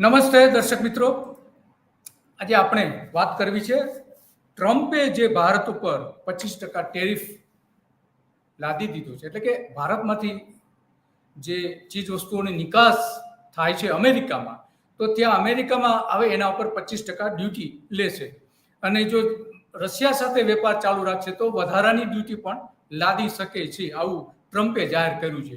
નમસ્તે દર્શક મિત્રો. આજે આપણે વાત કરવી છે ટ્રમ્પે જે ભારત ઉપર પચીસ ટકા ટેરિફ લાદી દીધું છે, એટલે કે ભારતમાંથી જે ચીજ વસ્તુઓની નિકાસ થાય છે અમેરિકામાં, તો ત્યાં અમેરિકામાં આવે એના ઉપર પચીસ ટકા ડ્યુટી લેશે. અને જો રશિયા સાથે વેપાર ચાલુ રાખશે તો વધારાની ડ્યુટી પણ લાદી શકે છે, આવું ટ્રમ્પે જાહેર કર્યું છે.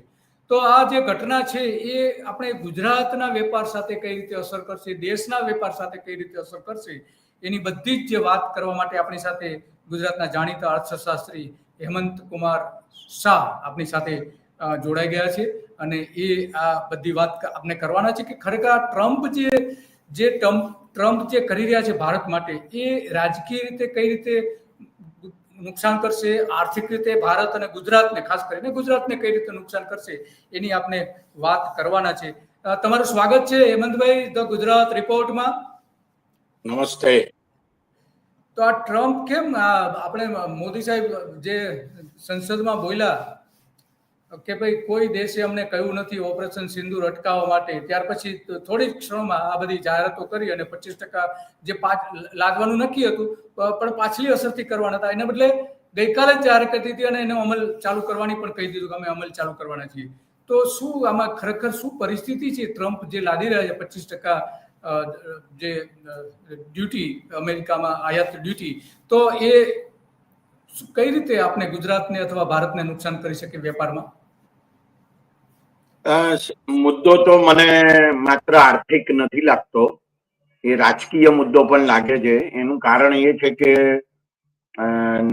તો આ જે ઘટના છે, એ આપણે ગુજરાતના વેપાર સાથે કઈ રીતે અસર કરશે, દેશના વેપાર સાથે કઈ રીતે અસર કરશે, એની બધી જ જે વાત કરવા માટે આપણી સાથે ગુજરાતના જાણીતા અર્થશાસ્ત્રી હેમંત કુમાર શાહ આપણી સાથે જોડાઈ ગયા છે. અને એ આ બધી વાત આપણે કરવાના છે કે ખરેખર ટ્રમ્પ જે જે ટ્રમ્પ ટ્રમ્પ જે કરી રહ્યા છે ભારત માટે, એ રાજકીય રીતે કઈ રીતે નુકસાન કરશે આર્થિક રીતે ભારત અને ગુજરાતને ખાસ કરીને ગુજરાતને કઈ રીતે નુકસાન કરશે એની આપણે વાત કરવાના છે. તમારું સ્વાગત છે હેમંતભાઈ ધ ગુજરાત રિપોર્ટમાં. નમસ્તે. તો આ ટ્રમ્પ કેમ આપણે મોદી સાહેબ જે સંસદમાં બોલ્યા કે ભાઈ કોઈ દેશે અમને કહ્યું નથી ઓપરેશન સિંદૂર અટકાવવા માટે, ત્યાર પછી થોડી જ ક્ષણોમાં આ બધી જાહેરાતો કરી અને પચીસ ટકા જે પાક લાગવાનું નક્કી હતું પણ પાછલી અસરથી કરવાના હતા. એના બદલે ગઈકાલે જ જાહેર કરી હતી અને એનો અમલ ચાલુ કરવાની પણ કહી દીધું કે અમે અમલ ચાલુ કરવાના છીએ. તો શું આમાં ખરેખર શું પરિસ્થિતિ છે? ટ્રમ્પ જે લાદી રહ્યા છે પચીસ ટકા જે ડ્યુટી, અમેરિકામાં આયાત ડ્યુટી, તો એ કઈ રીતે આપણે ગુજરાતને અથવા ભારતને નુકસાન કરી શકે વેપારમાં? મુદ્દો તો મને માત્ર આર્થિક નથી લાગતો. એ રાજકીય મુદ્દો પણ લાગે છે. એનું કારણ એ છે કે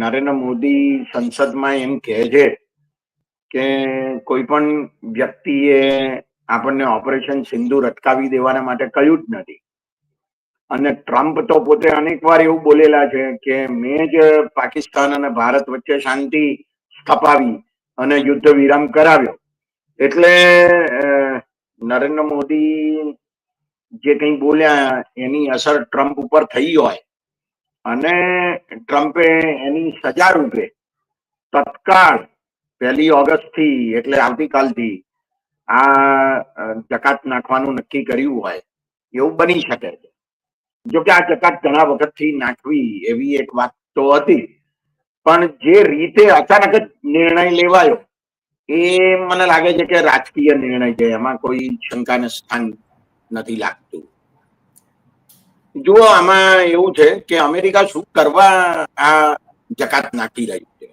નરેન્દ્ર મોદી સંસદમાં એમ કહે છે કે કોઈ પણ વ્યક્તિએ આપણને ઓપરેશન સિંધુ અટકાવી દેવાના માટે કહ્યું જ નથી. અને ટ્રમ્પ તો પોતે અનેક વાર એવું બોલેલા છે કે મેં જ પાકિસ્તાન અને ભારત વચ્ચે શાંતિ સ્થપાવી અને યુદ્ધ વિરામ કરાવ્યો. એટલે નરેન્દ્ર મોદી જે કંઈ બોલ્યા એની અસર ટ્રમ્પ ઉપર થઈ હોય અને ટ્રમ્પે એની સજા રૂપે તત્કાળ પહેલી ઓગસ્ટથી એટલે આવતીકાલથી આ ચકાત નાખવાનું નક્કી કર્યું હોય એવું બની શકે છે. જોકે આ જકાત ઘણા વખતથી નાખવી એવી એક વાત તો હતી, પણ જે રીતે અચાનક જ નિર્ણય લેવાયો એ મને લાગે છે કે રાજકીય નિર્ણય છે એમાં કોઈ શંકાને સ્થાન નથી લાગતું. જુઓ આમાં એવું છે કે અમેરિકા શું કરવા આ જકાત નાખી રહ્યું છે.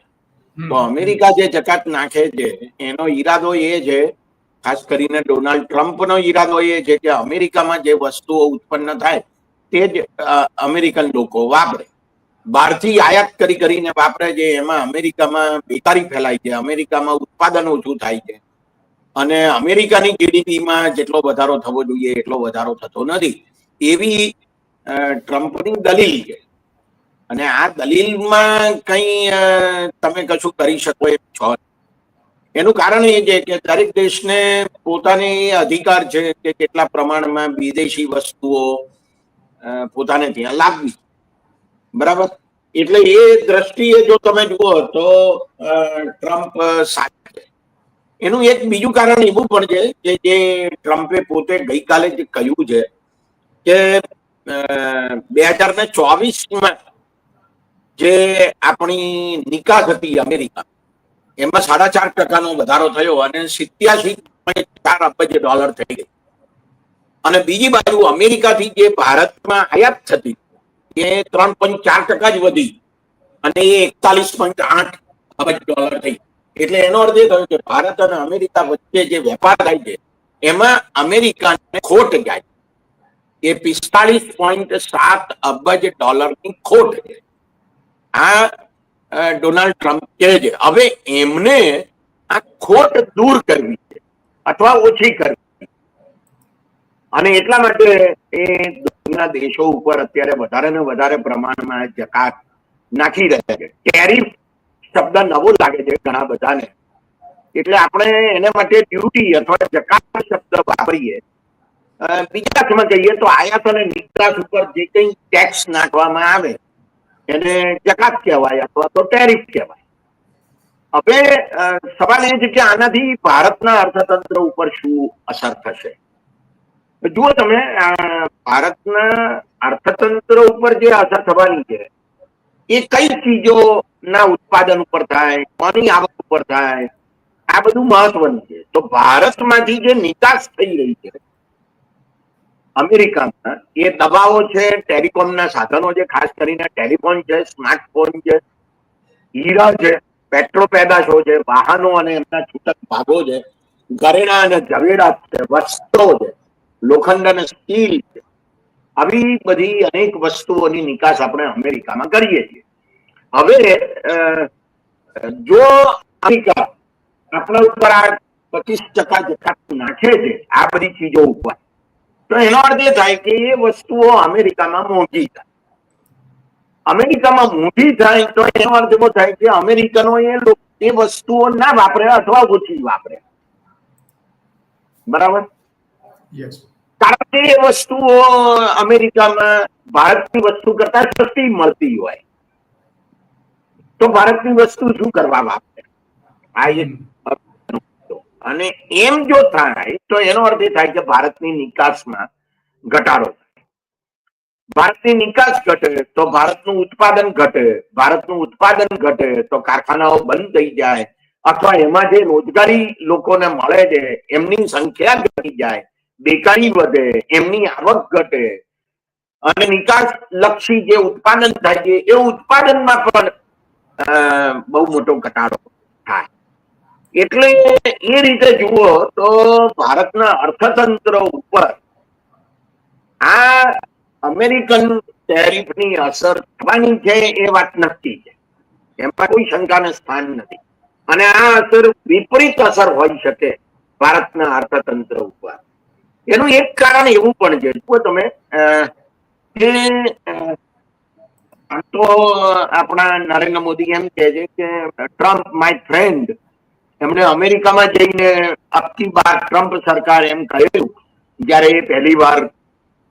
તો અમેરિકા જે જકાત નાખે છે એનો ઈરાદો એ છે ખાસ કરીને ડોનાલ્ડ ટ્રમ્પનો ઈરાદો એ છે કે અમેરિકામાં જે વસ્તુઓ ઉત્પન્ન થાય તે જ અમેરિકન લોકો વાપરે. બહારથી આયાત કરી કરીને વાપરે છે, એમાં અમેરિકામાં બેકારી ફેલાય છે, અમેરિકામાં ઉત્પાદન ઓછું થાય છે? અને અમેરિકાની જીડીપીમાં જેટલો વધારો થવો જોઈએ, એટલો વધારો થતો નથી. એવી ટ્રમ્પની દલીલ છે. અને આ દલીલમાં કઈ તમે કશું કરી શકો એમ છો? એનું કારણ એ છે કે દરેક દેશને પોતાની અધિકાર છે કે કેટલા પ્રમાણમાં વિદેશી વસ્તુઓ પોતાને ત્યાં લાવવી બરાબર? એટલે એ દ્રષ્ટિએ જો તમે જુઓ તો ટ્રમ્પ સાચા છે. એનું એક બીજું કારણ એવું પણ છે કે જે ટ્રમ્પે પોતે ગઈકાલે જે કહ્યું છે કે બે હજાર ને ચોવીસમાં જે આપણી નિકાસ હતી અમેરિકા એમાં સાડા ચાર ટકાનો વધારો થયો અને સિત્યાસી ચાર અબજ ડોલર થઈ ગઈ. અને બીજી બાજુ અમેરિકાથી જે ભારતમાં આયાત થતી એ ત્રણ પોઈન્ટ ચાર ટકા જ વધી. અને એ એકતાલીસ પોઈન્ટ આઠ અબજ ડોલર થઈ. એટલે એનો અર્થ એ થયો કે ભારત અને અમેરિકા વચ્ચે જે વેપાર થાય છે, એમાં અમેરિકાને ખોટ જાય. એ પિસ્તાલીસ પોઈન્ટ સાત અબજ ડોલરની ખોટ. છે આ ડોનાલ્ડ ટ્રમ્પ કહે છે, હવે એમને આ ખોટ દૂર કરવી છે, અથવા ઓછી કરવી અને એટલા માટે એ દુનિયાના દેશો ઉપર અત્યારે વધારે ને વધારે પ્રમાણમાં જકાત નાખી રહ્યા છે. ટેરિફ શબ્દ નવો લાગે છે ઘણા બધાને. એટલે આપણે એને માટે ડ્યુટી અથવા જકાત શબ્દ વાપરીએ. બીજા અર્થમાં કહીએ તો આયાત અને નિકાસ ઉપર જે કંઈ ટેક્સ નાખવામાં આવે, એને જકાત કહેવાય અથવા તો ટેરિફ કહેવાય. હવે સવાલ એ છે કે આનાથી ભારતના અર્થતંત્ર ઉપર શું અસર થશે? જુઓ તમે ભારતના અર્થતંત્ર ઉપર જે અસર થવાની છે, એ કઈ ચીજો ના ઉત્પાદન ઉપર થાય કોની આવક ઉપર થાય, આ બધું મહત્વનું છે. તો ભારતમાંથી જે નિકાસ થઈ રહી છે, અમેરિકામાં, એ દબાવો છે, ટેલિકોમના સાધનો છે, ખાસ કરીને ટેલિફોન છે, સ્માર્ટફોન છે, હીરા છે પેટ્રો પેદાશો છે, વાહનો અને એમના છૂટક ભાગો છે, ઘરેણા અને ઝવેરાત છે વસ્ત્રો છે. લોખંડ અને સ્ટીલ. આવી બધી અનેક વસ્તુઓની નિકાસ આપણે અમેરિકામાં કરીએ છીએ. હવે જો અમેરિકા આપણા ઉપર આ પચીસ ટકા જેટલા નાખે છે, આ બધી ચીજો ઉપર, તો એનો અર્થ એ થાય કે એ વસ્તુઓ અમેરિકામાં મોંઘી થાય. અમેરિકામાં મોંઘી થાય તો એનો અર્થ એવો થાય કે અમેરિકનો એ એ વસ્તુઓ ના વાપરે અથવા ઓછી વાપરે. બરાબર? કારણ કે એ વસ્તુઓ અમેરિકામાં ભારતની વસ્તુ કરતા સસ્તી મળતી હોય. તો ભારતની વસ્તુ શું કરવા વાપરે આ એક અગત્યનો મુદ્દો. અને એમ જો થાય તો એનો અર્થ એ થાય કે ભારતની નિકાસમાં ઘટાડો ભારતની નિકાસ ઘટે તો ભારતનું ઉત્પાદન ઘટે. ભારતનું ઉત્પાદન ઘટે તો કારખાનાઓ બંધ થઈ જાય. અથવા એમાં જે રોજગારી લોકોને મળે છે એમની સંખ્યા ઘટી જાય. બેકારી વધે, એમની આવક ઘટે. અને નિકાસ લક્ષી જે ઉત્પાદન થાય છે, એ ઉત્પાદનમાં પણ બહુ મોટો ઘટાડો થાય. એટલે એ રીતે જુઓ તો ભારતના અર્થતંત્ર ઉપર આ અમેરિકન ટેરિફની અસર થવાની છે એ વાત નક્કી છે. એમાં કોઈ શંકાને સ્થાન નથી. અને આ અસર વિપરીત અસર હોઈ શકે ભારતના અર્થતંત્ર ઉપર. એનું એક કારણ એવું પણ છે. જુઓ તમે કે તો આપણા નરેન્દ્ર મોદી એમ કહે છે કે ટ્રમ્પ માય ફ્રેન્ડ. એમણે અમેરિકામાં જઈને અબકી બાર ટ્રમ્પ સરકાર એમ કહ્યું જ્યારે એ પહેલી વાર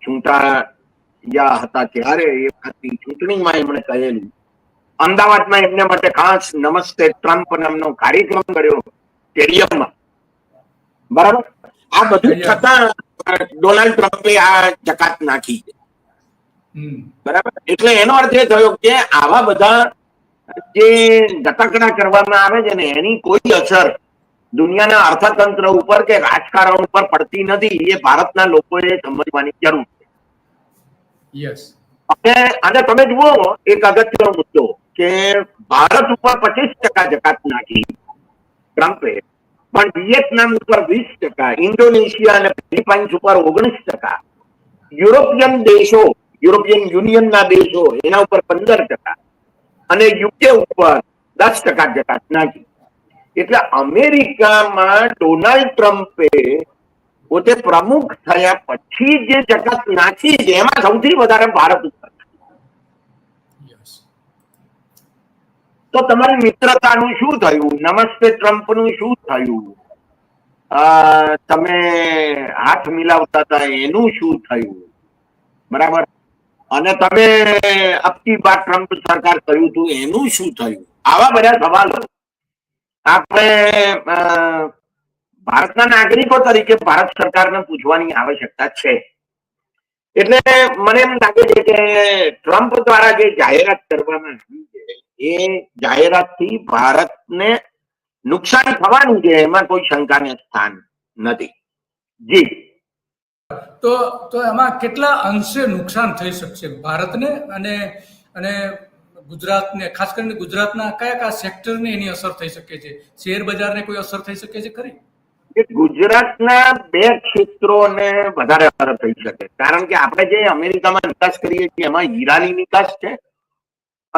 ચૂંટાયા હતા ત્યારે એ વખતની ચૂંટણીમાં એમણે કહેલું. અમદાવાદમાં એમને માટે ખાસ નમસ્તે ટ્રમ્પ નામનો કાર્યક્રમ કર્યો સ્ટેડિયમમાં. બરાબર? આ બધું છતાં ડોનાલ્ડ ટ્રમ્પે આ જકાત નાખી છે. બરાબર? એટલે એનો અર્થ એ થયો કે આવા બધા જે ગતકડા કરવામાં આવે છે ને એની કોઈ અસર દુનિયાના અર્થતંત્ર ઉપર કે રાજકારણ ઉપર પડતી નથી એ ભારતના લોકોએ સમજવાની જરૂર છે. યસ અને અને તમે જુઓ એક અગત્યનો મુદ્દો કે ભારત ઉપર પચીસ ટકા જકાત નાખી ટ્રમ્પે પણ વિયેતનામ ઉપર વીસ ટકા, ઇન્ડોનેશિયા અને ફિલિપાઇન્સ ઉપર ઓગણીસ ટકા. યુરોપિયન દેશો, યુરોપિયન યુનિયનના દેશો, એના ઉપર પંદર ટકા અને યુકે ઉપર દસ ટકા જકાત નાખી. એટલે અમેરિકામાં ડોનાલ્ડ ટ્રમ્પે પોતે પ્રમુખ થયા પછી જે જકાત નાખી છે, એમાં સૌથી વધારે ભારત ઉપર યસ તો તમારી મિત્રતાનું શું થયું? નમસ્તે ટ્રમ્પનું શું થયું? તમે હાથ મિલાવતા હતા, એનું શું થયું? બરાબર? અને તમે અબકી બાદ ટ્રમ્પ સરકાર કર્યું હતું, એનું શું થયું? આવા બધા સવાલો. આપણે ભારતના નાગરિકો તરીકે ભારત સરકારને પૂછવાની આવશ્યકતા છે. એટલે મને એમ લાગે છે કે ટ્રમ્પ દ્વારા જે જાહેરાત કરવામાં આવી છે એ જાહેરાતથી ભારતને નુકસાન થવાનું છે એમાં કોઈ શંકાને સ્થાન નથી. જી. તો તો એમાં કેટલા અંશે નુકસાન થઈ શકશે? ભારતને અને અને ગુજરાતને ખાસ કરીને ગુજરાતના કયા કયા સેક્ટરને એની અસર થઈ શકે છે? શેર બજારને કોઈ અસર થઈ શકે છે ખરી? ગુજરાતના બે ક્ષેત્રોને વધારે અસર થઈ શકે. કારણ કે આપણે જે અમેરિકામાં નિકાસ કરીએ છીએ એમાં હીરાની નિકાસ છે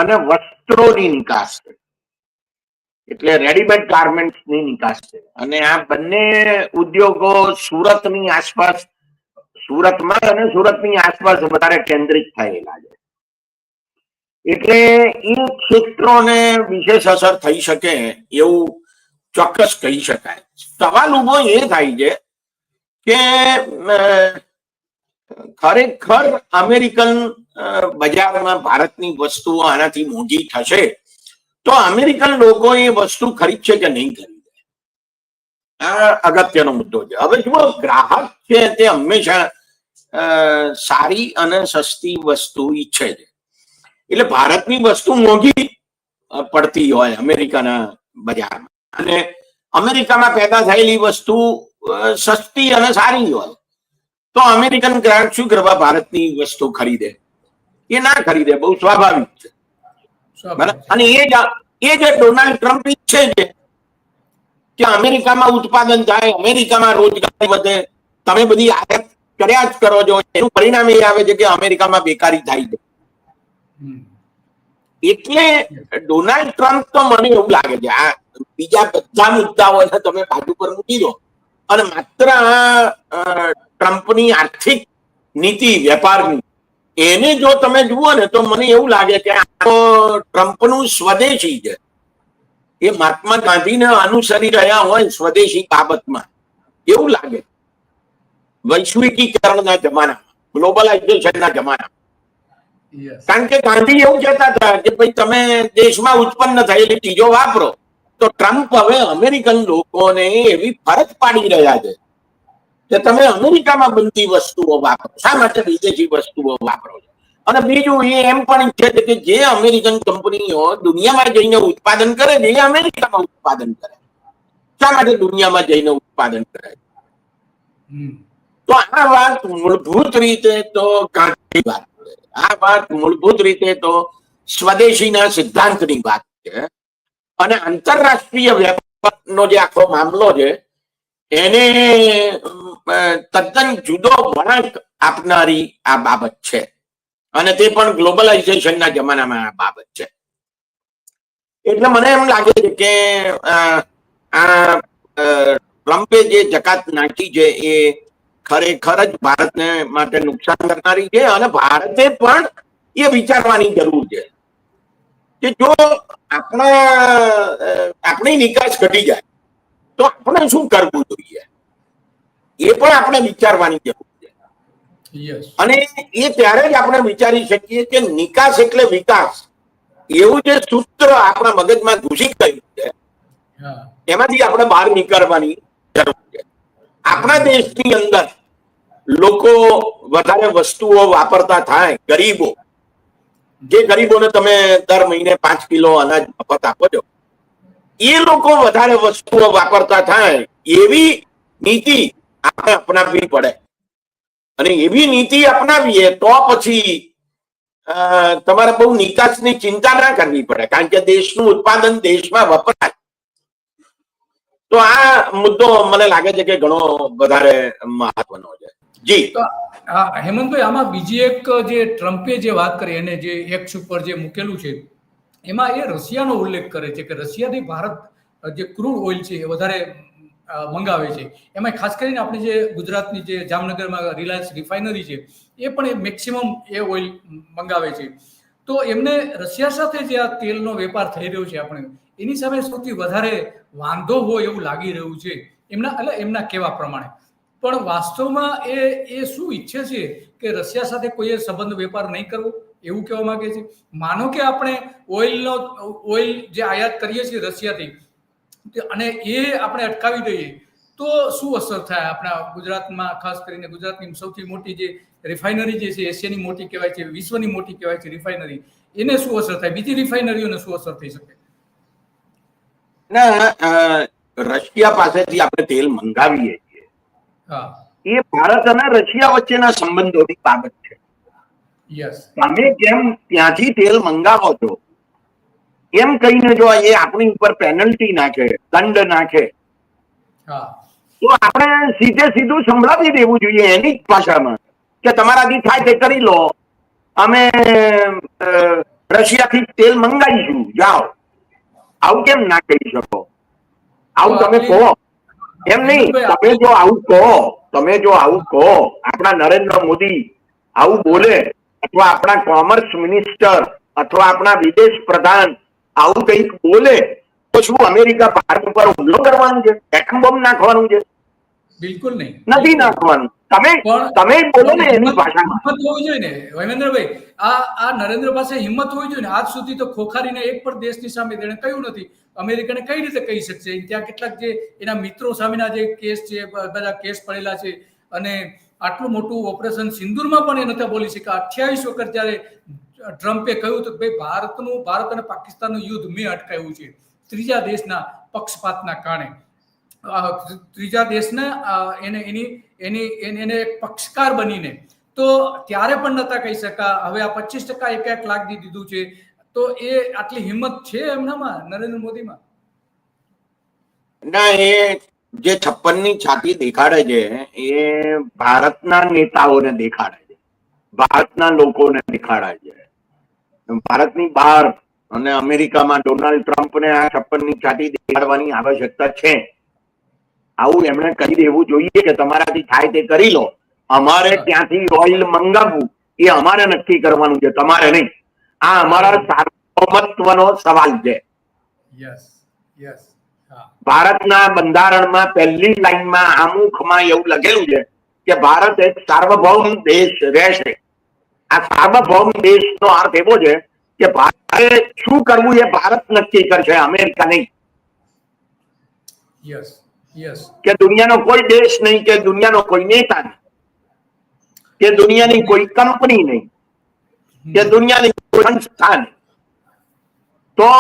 અને વસ્ત્રોની નિકાસ છે. એટલે રેડીમેડ ગાર્મેન્ટ્સની નિકાસ છે. અને આ બંને ઉદ્યોગો સુરતની આસપાસ, સુરતમાં અને સુરતની આસપાસ વધારે કેન્દ્રિત થયેલા છે. એટલે એ ક્ષેત્રોને વિશેષ અસર થઈ શકે એવું ચોક્કસ કહી શકાય. સવાલ ઊભો એ થાય છે કે ખરેખર અમેરિકન બજારમાં ભારતની વસ્તુઓ આનાથી મોંઘી થશે, તો અમેરિકન લોકો એ વસ્તુ ખરીદશે કે નહીં ખરીદે? આ અગત્યનો મુદ્દો છે. હવે જુઓ, ગ્રાહક છે તે હંમેશા સારી અને સસ્તી વસ્તુ ઈચ્છે છે. એટલે ભારતની વસ્તુ મોંઘી પડતી હોય અમેરિકાના બજારમાં. અને અમેરિકામાં પેદા થયેલી વસ્તુ સસ્તી અને સારી હોય, તો અમેરિકન ગ્રાહક શું કરવા ભારતની વસ્તુ ખરીદે? એ ના ખરીદે બહુ સ્વાભાવિક છે. અને એ જ એ જે ડોનાલ્ડ ટ્રમ્પ ઈચ્છે છે કે અમેરિકામાં ઉત્પાદન થાય અમેરિકામાં રોજગારી વધે તમે બધી આયાત કર્યા જ કરો છો એનું પરિણામ એ આવે છે કે અમેરિકામાં બેકારી થાય છે. એટલે ડોનાલ્ડ ટ્રમ્પ તો મને એવું લાગે છે આ બીજા બધા મુદ્દાઓ તમે બાજુ પર મૂકી દો. અને માત્ર આ ટ્રમ્પની આર્થિક નીતિ વેપારની એને જો તમે જુઓ ને તો મને એવું લાગે કે આ ટ્રમ્પનું સ્વદેશી છે. એ મહાત્મા ગાંધીને અનુસરી રહ્યા હોય સ્વદેશી બાબતમાં. એવું લાગે. વૈશ્વિકીકરણના જમાનામાં ગ્લોબલાઇઝેશનના જમાનામાં. કારણ કે ગાંધી એવું કહેતા હતા કે ભાઈ તમે દેશમાં ઉત્પન્ન થયેલી ચીજો વાપરો તો ટ્રમ્પ હવે અમેરિકન લોકોને એવી ફરજ પાડી રહ્યા છે. કે તમે અમેરિકામાં બનતી વસ્તુઓ વાપરો. શા માટે વિદેશી વસ્તુઓ વાપરો છો? અને બીજું એ એમ પણ છે કે જે અમેરિકન કંપનીઓ દુનિયામાં જઈને ઉત્પાદન કરે છે એ અમેરિકામાં ઉત્પાદન કરે શા માટે દુનિયામાં જઈને ઉત્પાદન કરે. તો આ વાત મૂળભૂત રીતે તો ગાંધી વાત છે. આ વાત મૂળભૂત રીતે તો સ્વદેશીના સિદ્ધાંતની વાત છે. અને આંતરરાષ્ટ્રીય વેપારનો જે આખો મામલો છે એને તદ્દન જુદો વળાંક આપનારી આ બાબત છે. અને તે પણ ગ્લોબલાઇઝેશનના જમાનામાં આ બાબત છે. એટલે મને એમ લાગે છે કે આ ટ્રમ્પે જે જકાત નાખી છે એ ખરેખર જ ભારતને માટે નુકસાન કરનારી છે અને ભારતે પણ એ વિચારવાની જરૂર છે. કે જો આપણા આપણી નિકાસ ઘટી જાય તો આપણે શું કરવું જોઈએ? એ પણ આપણે વિચારવાની જરૂર છે. અને એ ત્યારે જ આપણે વિચારી શકીએ કે નિકાસ એટલે વિકાસ. એવું જે સૂત્ર આપણા મગજમાં ઘૂસી ગયું છે એમાંથી આપણે બહાર નીકળવાની જરૂર છે. આપણા દેશની અંદર લોકો વધારે વસ્તુઓ વાપરતા થાય ગરીબો. જે ગરીબોને તમે દર મહિને પાંચ કિલો અનાજ મફત આપો છો એ લોકો વધારે વસ્તુઓ વાપરતા થાય એવી નીતિ આપણે અપનાવવી પડે. અને એવી નીતિ અપનાવીએ તો પછી તમારે બહુ નિકાસની ચિંતા ના કરવી પડે, કારણ કે દેશનું ઉત્પાદન દેશમાં વપરાય. તો આ મુદ્દો મને લાગે છે કે ઘણો વધારે મહત્વનો છે. જી. હેમંતભાઈ, આમાં બીજી એક જે ટ્રમ્પે જે વાત કરી, એને જે એક્સ ઉપર જે મૂકેલું છે એમાં એ રશિયાનો ઉલ્લેખ કરે છે કે રશિયાથી ભારત જે ક્રૂડ ઓઇલ છે એ વધારે મંગાવે છે. એમાં ખાસ કરીને આપણે જે ગુજરાતની જે જામનગરમાં રિલાયન્સ રિફાઇનરી છે, એ પણ એ મેક્સિમમ એ ઓઇલ મંગાવે છે. તો એમને રશિયા સાથે જે આ તેલનો વેપાર થઈ રહ્યો છે આપણે, એની સામે સૌથી વધારે વાંધો હોય એવું લાગી રહ્યું છે એમના, એટલે એમના કહેવા પ્રમાણે. પણ વાસ્તવમાં એ એ શું ઈચ્છે છે કે રશિયા સાથે કોઈએ સંબંધ વેપાર નહીં કરવો? એવું કહેવા માંગે છે? માનો કે આપણે ઓઇલનો ઓઇલ જે આયાત કરીએ છીએ રશિયાથી અને એ આપણે અટકાવી દઈએ તો શું અસર થાય આપણા ગુજરાતમાં ખાસ કરીને ગુજરાતની સૌથી મોટી જે રિફાઇનરી જે છે એશિયાની મોટી કહેવાય છે વિશ્વની મોટી કહેવાય છે રિફાઇનરી એને શું અસર થાય? બીજી રિફાઇનરીઓને શું અસર થઈ શકે? ના રશિયા પાસેથી આપણે તેલ મંગાવીએ છીએ. એ ભારત અને રશિયા વચ્ચેના સંબંધોની બાબત છે. તમે કેમ ત્યાંથી તેલ મંગાવો છો એમ કહીને જો એ આપણી ઉપર પેનલ્ટી નાખે દંડ નાખે તો આપણે સીધે સીધું સંભળાવી દેવું જોઈએ એની જ ભાષામાં કે તમારાથી થાય તે કરી લો. અમે રશિયાથી તેલ મંગાવીશું. જાઓ. આવું કેમ ના કહી શકો? આવું તમે કહો. એમ નહીં તમે જો આવું કહો તમે જો આવું કહો આપણા નરેન્દ્ર મોદી આવું બોલે અથવા આપણા કોમર્સ મિનિસ્ટર અથવા આપણા વિદેશ પ્રધાન આવું કંઈક બોલે તો શું અમેરિકા ભારત ઉપર હુમલો કરવાનું છે? એટમ બોમ્બ નાખવાનું છે? બિલકુલ નહીં. નથી નાખવાનું. તમે તમે બોલો ને એની ભાષામાં. હિંમત હોવી જોઈએ ને હેમેન્દ્રભાઈ આ આ નરેન્દ્ર પાસે હિંમત હોવી જોઈએ ને. આજ સુધી તો ખોખારીને એક પણ દેશની સામે તેણે કહ્યું નથી. અમેરિકાને કઈ રીતે કહી શકશે? ત્યાં કેટલાક જે એના મિત્રો સામેના જે કેસ છે બધા કેસ પડેલા છે. અને આટલું મોટું ઓપરેશન સિંદુરમાં પણ એ નતા બોલી શક્યા. અઠ્યાવીસ વખત જ્યારે ટ્રમ્પે કહ્યું હતું ભાઈ, ભારતનું, ભારત અને પાકિસ્તાનનું યુદ્ધ મેં અટકાવ્યું છે. ત્રીજા દેશના પક્ષપાતના કારણે. ત્રીજા દેશને એને, એની એની, એને પક્ષકાર બનીને. તો ત્યારે પણ નતા કહી શકા હવે આ પચીસ ટકા એક એક લાખ દી દીધું છે. તો એ આટલી હિંમત છે એમનામાં, નરેન્દ્ર મોદીમાં? ના, એ જે છપ્પનની છાતી દેખાડે છે, એ ભારતના નેતાઓને દેખાડે છે. ભારતના લોકોને દેખાડે છે. ભારતની બહાર અને અમેરિકામાં ડોનાલ્ડ ટ્રમ્પને આ છપ્પનની છાતી દેખાડવાની આવશ્યકતા છે. આવું એમણે કહી દેવું જોઈએ કે તમારાથી થાય તે કરી લો. અમારે ત્યાંથી ઓઇલ મંગાવવું, એ અમારે નક્કી કરવાનું છે, તમારે નહીં. આ અમારા સાર્વભૌમત્વનો સવાલ છે. યસ યસ ભારતના બંધારણમાં પહેલી લાઈનમાં આમુખમાં એવું લખેલું છે કે ભારત એક સાર્વભૌમ દેશ રહેશે. આ સાર્વભૌમ દેશનો અર્થ એવો છે કે ભારતે શું કરવું એ ભારત નક્કી કરશે અમેરિકા નહીં. યસ યસ કે દુનિયાનો કોઈ દેશ નહીં કે દુનિયાનો કોઈ નેતા નહીં. કે દુનિયાની કોઈ કંપની નહીં. કે દુનિયાની કોઈ સંસ્થા નહીં. તો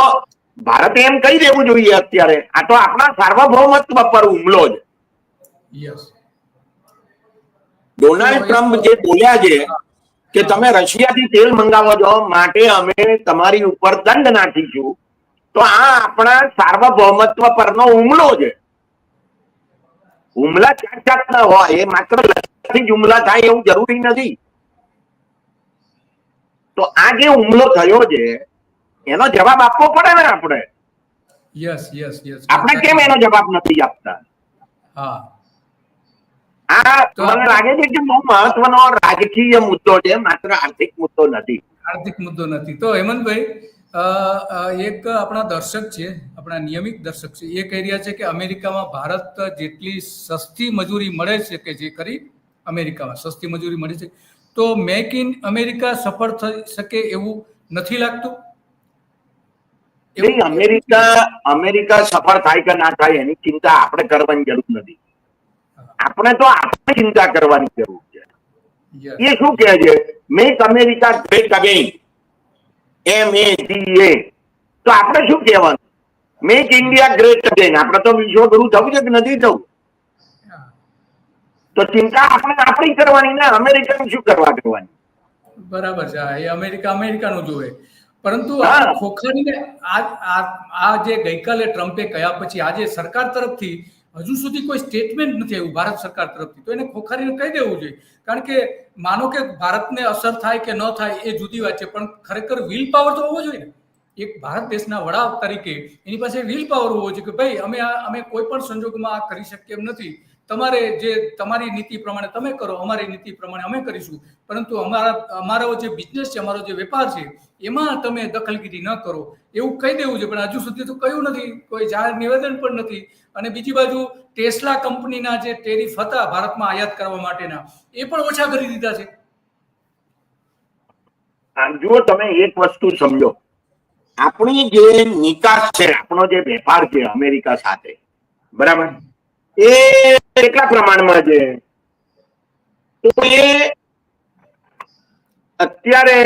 ભારતે એમ કહી દેવું જોઈએ અત્યારે. આ તો આપણા સાર્વભૌમત્વ પર હુમલો છે. ડોનાલ્ડ ટ્રમ્પ જે બોલ્યા છે કે તમે રશિયાથી તેલ મંગાવો છો માટે અમે તમારી ઉપર દંડ નાખીશું તો આ આપણા સાર્વભૌમત્વ પરનો હુમલો છે. હુમલા ચાર જાતના હોય એ માત્ર લશ્કરથી જ હુમલા થાય એવું જરૂરી નથી. તો આ જે હુમલો થયો છે એનો જવાબ આપવો પડે ને આપણે? યસ યસ યસ આપણે કેમ એનો જવાબ નથી આપતા? હા. આ મને લાગે છે કે બહુ મહત્વનો રાજકીય મુદ્દો છે માત્ર આર્થિક મુદ્દો નથી. આર્થિક મુદ્દો નથી. તો હેમંતભાઈ એક આપણા દર્શક છે આપણા નિયમિત દર્શક છે એ કહી રહ્યા છે કે અમેરિકામાં ભારત જેટલી સસ્તી મજૂરી મળે છે કે જે કરી અમેરિકામાં સસ્તી મજૂરી મળે છે તો મેક ઇન અમેરિકા સફળ થઈ શકે એવું નથી લાગતું? નહીં અમેરિકા અમેરિકા સફળ થાય કે ના થાય એની ચિંતા આપણે કરવાની જરૂર નથી. આપણે તો આપણે ચિંતા કરવાની જરૂર છે. એ શું કહે છે? મેક અમેરિકા ગ્રેટ અગેન એમ એ જી એ તો આપણે શું કહેવાનું? મેક ઇન્ડિયા ગ્રેટ અગેન આપણે તો વિશ્વગુરુ થવું છે કે નથી થવું? તો ચિંતા આપણે આપણી કરવાની ને અમેરિકાની શું કરવા કરવાની? બરાબર છે. અમેરિકા અમેરિકાનું જોવે પરંતુ. આ આ આ જે ગઈકાલે ટ્રમ્પે કહ્યા પછી આજે સરકાર તરફથી હજુ સુધી કોઈ સ્ટેટમેન્ટ નથી આવ્યું ભારત સરકાર તરફથી. તો એને ખોખારીને કહી દેવું જોઈએ. કારણ કે માનો કે ભારતને અસર થાય કે ન થાય એ જુદી વાત છે પણ ખરેખર વિલ પાવર તો હોવો જોઈએ ને. એક ભારત દેશના વડા તરીકે એની પાસે વિલ પાવર હોવો જોઈએ કે ભાઈ અમે આ અમે કોઈ પણ સંજોગોમાં આ કરી શકીએ એમ નથી. તમારે જે તમારી નીતિ પ્રમાણે તમે કરો, અમારી નીતિ પ્રમાણે અમે કરીશું. પરંતુ અમારા, અમારો જે બિઝનેસ છે, અમારો જે વેપાર છે, એમાં તમે દખલગીરી ન કરો. એવું કહી દેવું છે પણ હજુ સુધી તો કહ્યું નથી. કોઈ જાહેર નિવેદન પણ નથી. અને બીજી બાજુ ટેસ્લા કંપનીના જે ટેરિફ હતા ભારતમાં આયાત કરવા માટેના, એ પણ ઓછા કરી દીધા છે. જુઓ, તમે એક વસ્તુ સમજો. આપણી જે નિકાસ છે, આપણો જે વેપાર છે, અમેરિકા સાથે, બરાબર? એ કેટલા પ્રમાણમાં છે? તો એ અત્યારે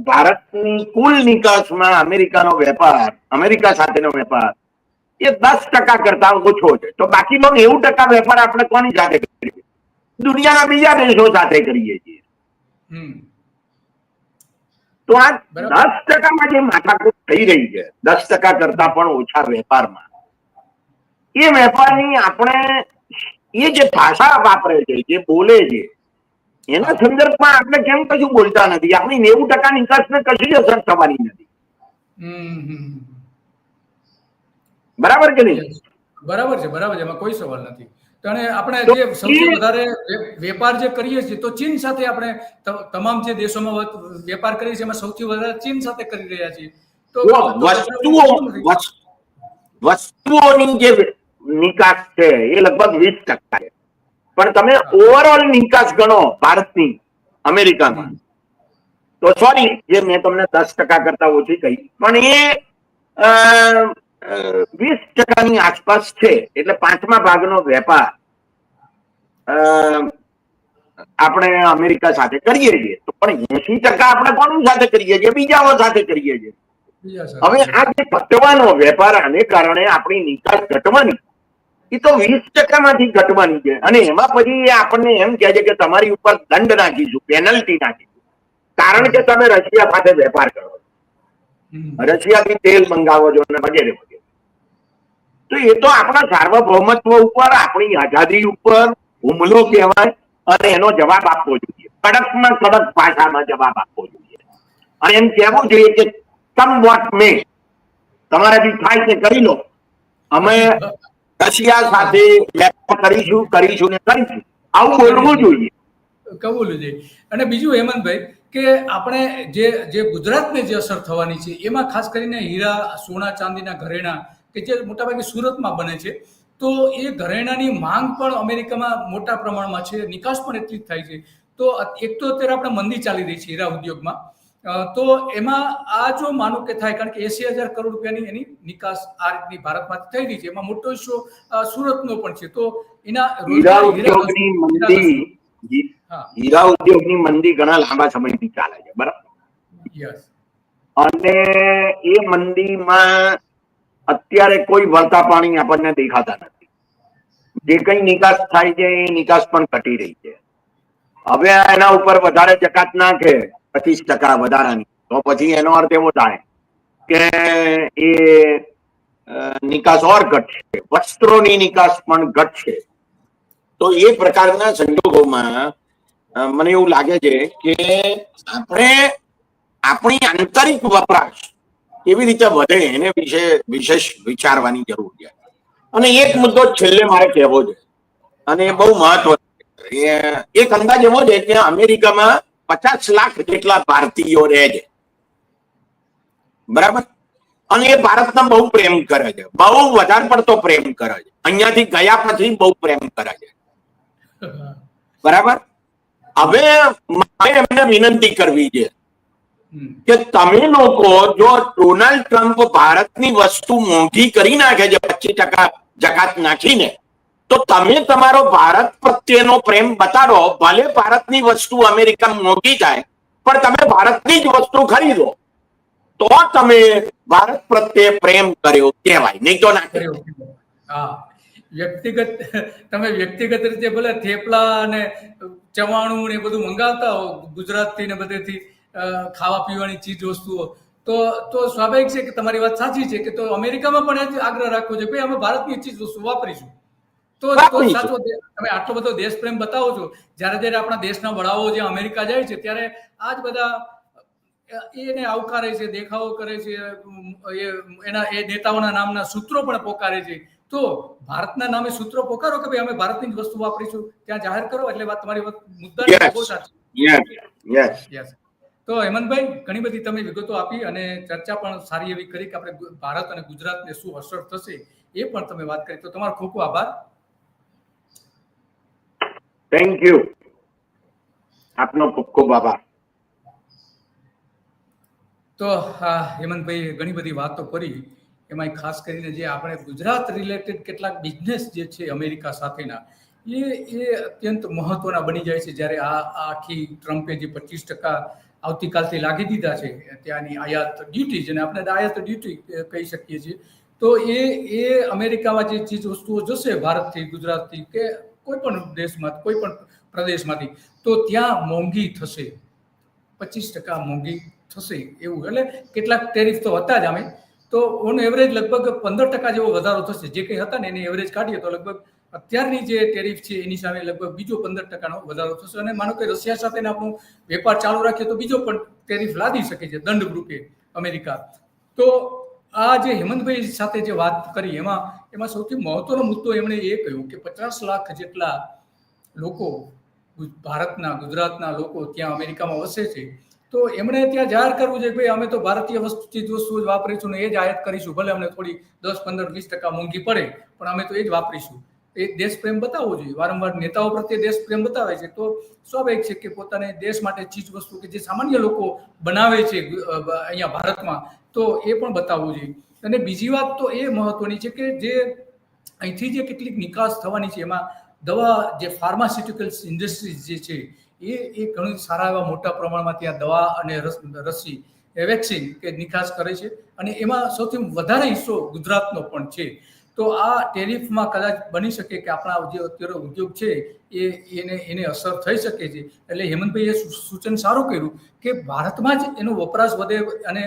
ભારતની કુલ નિકાસમાં અમેરિકાનો વેપાર અમેરિકા સાથેનો વેપાર એ દસ ટકા કરતા ઓછો છે. તો બાકીનો નેવું ટકા વેપાર આપણે કોની સાથે કરીએ? દુનિયાના બીજા દેશો સાથે કરીએ છીએ. તો આ દસ ટકામાં જે માથાકૂટ થઈ રહી છે દસ ટકા કરતા પણ ઓછા વેપારમાં એ વેપારની આપણે એ જે ભાષા વાપરે છે જે બોલે છે એના સંદર્ભમાં આપણે કેમ કશું બોલતા નથી? આપણી નેવું ટકા નિકાસને કશું જ અસર થવાની નથી. બરાબર કે નહીં? બરાબર છે બરાબર છે એમાં કોઈ સવાલ નથી. અને આપણે જે સૌથી વધારે વેપાર જે કરીએ છીએ તો ચીન સાથે આપણે તમામ જે દેશોમાં વેપાર કરીએ છીએ એમાં સૌથી વધારે ચીન સાથે કરી રહ્યા છીએ. તો વસ્તુઓ વસ્તુઓની જે નિકાસ છે એ લગભગ વીસ ટકા છે. પણ તમે ઓવરઓલ નિકાસ ગણો ભારતની અમેરિકામાં. તો સોરી જે મેં તમને દસ ટકા કરતા ઓછી કહી પણ એ વીસ ટકાની આસપાસ છે એટલે પાંચમા ભાગનો વેપાર આપણે અમેરિકા સાથે કરીએ છીએ. તો પણ એસી ટકા આપણે કોની સાથે કરીએ છીએ? બીજાઓ સાથે કરીએ છીએ. હવે આ જે ઘટવાનો વેપાર આને કારણે આપણી નિકાસ ઘટવાની એ તો વીસ ટકામાંથી ઘટવાની છે. અને એમાં પછી આપણને એમ કહે છે કે તમારી ઉપર દંડ નાખીશું પેનલ્ટી નાખીશું કારણ કે તમે રશિયા સાથે વેપાર કરો રશિયાથી તેલ મંગાવો છો અને વગેરે વગેરે. તો એ તો આપણા સાર્વભૌમત્વ ઉપર આપણી આઝાદી ઉપર હુમલો કહેવાય અને એનો જવાબ આપવો જોઈએ. કડકમાં કડક ભાષામાં જવાબ આપવો જોઈએ. અને એમ કહેવું જોઈએ કે સમ વોટ મે તમારાથી થાય તે કરી લો. અમે રશિયા સાથે કરીશું કરીશું ને કરીશું. આવું બોલવું જોઈએ. કબૂલ જોઈએ અને બીજું હેમંતભાઈ, કે આપણે જે જે ગુજરાતને જે અસર થવાની છે, એમાં ખાસ કરીને હીરા, સોના, ચાંદીના ઘરેણા, કે જે મોટાભાગે સુરતમાં બને છે, તો એ ઘરેણાની માંગ પણ અમેરિકામાં મોટા પ્રમાણમાં છે, નિકાસ પણ એટલી જ થાય છે. તો એક તો અત્યારે આપણે મંદી ચાલી રહી છે હીરા ઉદ્યોગમાં. તો એમાં આ જો માનો કે થાય કારણ કે એસી હજાર કરોડ રૂપિયાની એની નિકાસ આ રીતની ભારતમાંથી થઈ રહી છે. એમાં મોટો હિસ્સો સુરતનો પણ છે. તો એના હીરા ઉદ્યોગની મંદી હીરા ઉદ્યોગની મંદી ઘણા લાંબા સમયથી ચાલે છે બરાબર? યસ. અને એ મંદીમાં અત્યારે કોઈ વળતા પાણી આપણને દેખાતા નથી. જે કઈ નિકાસ થાય છે એ નિકાસ પણ ઘટી રહી છે. હવે એના ઉપર વધારે જકાત નાખે પચીસ ટકા વધારાની. તો પછી એનો અર્થ એવો થાય કે એ નિકાસ ઓર ઘટશે. વસ્ત્રોની નિકાસ પણ ઘટશે. તો એ પ્રકારના સંજોગોમાં મને એવું લાગે છે કે આપણે આપણી આંતરિક વપરાશ કેવી રીતે વધે એને વિશે વિશેષ વિચારવાની જરૂર છે. અને એક મુદ્દો છેલ્લે મારે કહેવો છે. અને એ બહુ મહત્વ એક અંદાજ એવો છે કે અમેરિકામાં પચાસ લાખ જેટલા ભારતીયો રહે છે. બરાબર? અને એ ભારતને બહુ પ્રેમ કરે છે. બહુ વધારે પડતો પ્રેમ કરે છે. અહીંયાથી ગયા પછી બહુ પ્રેમ કરે છે. બરાબર? હવે મારે એમને વિનંતી કરવી છે કે તમે લોકો જો ડોનાલ્ડ ટ્રમ્પ ભારતની વસ્તુ મોંઘી કરી નાખે છે, પચીસ ટકા જકાત નાખીને તો તમે તમારો ભારત પ્રત્યેનો પ્રેમ બતાડો, ભલે ભારતની વસ્તુ અમેરિકા મોંઘી જાય, પણ તમે ભારતની જ વસ્તુ ખરીદો. તો તમે ભારત પ્રત્યે પ્રેમ કર્યો કહેવાય. નહીં તો ના કર્યો. વ્યક્તિગત, તમે વ્યક્તિગત રીતે ભલે થેપલા અને ચવાણું એ બધું મંગાવતા હો, ગુજરાતથી ને બધેથી ખાવા પીવાની ચીજ વસ્તુઓ, તો તો સ્વાભાવિક છે કે તમારી વાત સાચી છે કે તો અમેરિકામાં પણ આગ્રહ રાખવો છે ભાઈ અમે ભારતની ચીજ વસ્તુ વાપરીશું. તો સાચો તમે આટલો બધો દેશ પ્રેમ બતાવો છો. જ્યારે જ્યારે આપણા દેશના વડાઓ જે અમેરિકા જાય છે ત્યારે આ જ બધા એને આવકારે છે દેખાવો કરે છે એ એના એ નેતાઓના નામના સૂત્રો પણ પોકારે છે. તો ભારતના નામે સૂત્રો પોકારો કે ભાઈ અમે ભારતની જ વસ્તુ વાપરીશું? ત્યાં જાહેર કરો એટલે વાત તમારી મુદ્દા બહુ સાચી. તો હેમંતભાઈ ઘણી બધી તમે વિગતો આપી અને ચર્ચા પણ સારી એવી કરી કે આપણે ભારત અને ગુજરાતને શું અસર થશે એ પણ તમે વાત કરી. તો તમારો ખૂબ ખૂબ આભાર. થેન્ક યુ આપનો ખૂબ ખૂબ આભાર. તો હેમંતભાઈ ઘણી બધી વાતો કરી. એમાં ખાસ કરીને જે આપણે ગુજરાત રિલેટેડ કેટલાક બિઝનેસ જે છે અમેરિકા સાથેના, એ એ અત્યંત મહત્વના બની જાય છે. જ્યારે આ આખી ટ્રમ્પે જે પચીસ ટકા આવતીકાલથી લાગી દીધા છે, ત્યાંની આયાત ડ્યુટી જેને આપણે આયાત ડ્યુટી કહી શકીએ છીએ. તો એ એ અમેરિકામાં જે ચીજ વસ્તુઓ જશે, ભારતથી, ગુજરાતથી કે કોઈ પણ દેશમાં કોઈ પણ પ્રદેશમાંથી, તો ત્યાં મોંઘી થશે. પચીસ ટકા મોંઘી થશે એવું. એટલે કેટલાક ટેરિફ તો હતા જ અમે તો ઓન એવરેજ લગભગ પંદર ટકા જેવો વધારો થશે. જે કંઈ હતા ને એની એવરેજ કાઢીએ તો લગભગ અત્યારની જે ટેરિફ છે એની સામે લગભગ બીજો પંદર ટકાનો વધારો થશે. અને માનો કે રશિયા સાથે આપણો વેપાર ચાલુ રાખીએ તો બીજો પણ ટેરિફ લાદી શકે છે દંડ રૂપે અમેરિકા. તો આ જે હેમંતભાઈ સાથે જે વાત કરી એમાં એમાં સૌથી મહત્વનો મુદ્દો એમણે એ કહ્યું કે પચાસ લાખ જેટલા લોકો ભારતના, ગુજરાતના લોકો ત્યાં અમેરિકામાં વસે છે. તો એમણે ત્યાં જાહેર કરવું જોઈએ ભાઈ અમે તો ભારતીય વસ્તુ ચીજ વસ્તુ જ વાપરીશું ને એ જ આયાત કરીશું. ભલે અમને થોડી દસ, પંદર, વીસ ટકા મોંઘી પડે, પણ અમે તો એ જ વાપરીશું. એ દેશ પ્રેમ બતાવવો જોઈએ. વારંવાર નેતાઓ પ્રત્યે દેશ પ્રેમ બતાવે છે. તો સ્વાભાવિક છે કે પોતાને દેશ માટે ચીજ વસ્તુ કે જે સામાન્ય લોકો બનાવે છે અહીંયા ભારતમાં, તો એ પણ બતાવવું જોઈએ. અને બીજી વાત તો એ મહત્વની છે કે જે અહીંથી જે કેટલીક નિકાસ થવાની છે, એમાં દવા જે ફાર્માસ્યુટિકલ્સ ઇન્ડસ્ટ્રીઝ જે છે, એ એ ઘણી સારા એવા મોટા પ્રમાણમાં ત્યાં દવા અને રસ વેક્સિન કે નિકાસ કરે છે. અને એમાં સૌથી વધારે હિસ્સો ગુજરાતનો પણ છે. તો આ ટેરિફમાં કદાચ બની શકે કે આપણા જે અત્યારે ઉદ્યોગ છે એ એને એને અસર થઈ શકે છે. એટલે હેમંતભાઈએ સૂચન સારું કર્યું કે ભારતમાં જ એનો વપરાશ વધે અને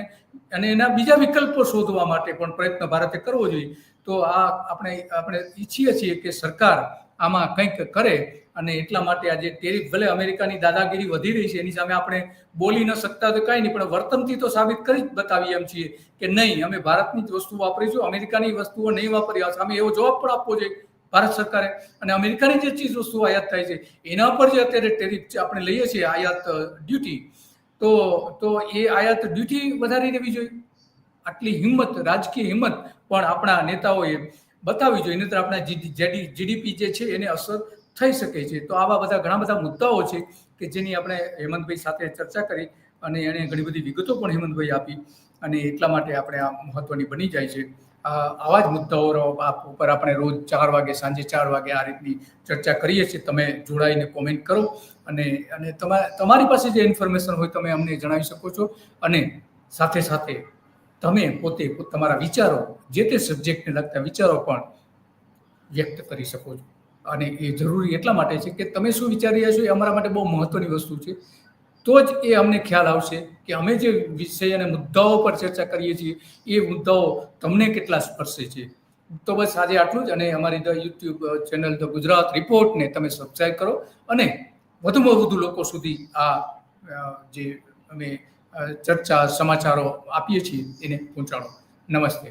અને એના બીજા વિકલ્પો શોધવા માટે પણ પ્રયત્ન ભારતે કરવો જોઈએ. તો આ આપણે આપણે ઈચ્છીએ છીએ કે સરકાર આમાં કંઈક કરે અને એટલા માટે આજે ટેરિફ ભલે અમેરિકાની દાદાગીરી વધી રહી છે, એની સામે આપણે બોલી ન શકતા તો કાંઈ નહીં, પણ વર્તનથી તો સાબિત કરી જ બતાવીએ એમ છીએ કે નહીં, અમે ભારતની જ વસ્તુ વાપરીશું, અમેરિકાની વસ્તુઓ નહીં વાપરી સામે એવો જવાબ પણ આપવો જોઈએ ભારત સરકારે. અને અમેરિકાની જે ચીજ વસ્તુઓ આયાત થાય છે, એના પર જે અત્યારે ટેરિફ આપણે લઈએ છીએ આયાત ડ્યુટી, તો તો એ આયાત ડ્યુટી વધારી દેવી જોઈએ. આટલી હિંમત, રાજકીય હિંમત પણ આપણા નેતાઓએ બતાવવી જોઈએ, નહીતર આપણા જેડી, જીડીપી જે છે, એને અસર થઈ શકે છે. તો આવા બધા ઘણા બધા મુદ્દાઓ છે કે જેની આપણે હેમંતભાઈ સાથે ચર્ચા કરી અને એણે ઘણી બધી વિગતો પણ હેમંતભાઈ આપી અને એટલા માટે આપણે આ મહત્વની બની જાય છે. આવા જ મુદ્દાઓ આપ ઉપર આપણે રોજ ચાર વાગે, સાંજે ચાર વાગે આ રીતની ચર્ચા કરીએ છીએ. તમે જોડાઈને કોમેન્ટ કરો અને અને તમા, તમારી પાસે જે ઇન્ફોર્મેશન હોય તમે અમને જણાવી શકો છો અને સાથે સાથે તમે પોતે તમારા વિચારો, જે તે સબ્જેક્ટને લગતા વિચારો પણ વ્યક્ત કરી શકો છો. અને એ જરૂરી એટલા માટે છે કે તમે શું વિચારી રહ્યા છો એ અમારા માટે બહુ મહત્વની વસ્તુ છે. તો જ એ અમને ખ્યાલ આવશે કે અમે જે વિષય અને મુદ્દાઓ પર ચર્ચા કરીએ છીએ, એ મુદ્દાઓ તમને કેટલા સ્પર્શે છે. તો બસ આજે આટલું જ અને અમારી the YouTube channel the Gujarat રિપોર્ટને તમે સબસ્ક્રાઈબ કરો અને વધુમાં વધુ લોકો સુધી આ જે અમે ચર્ચા, સમાચારો આપીએ છીએ એને પહોંચાડો. નમસ્તે.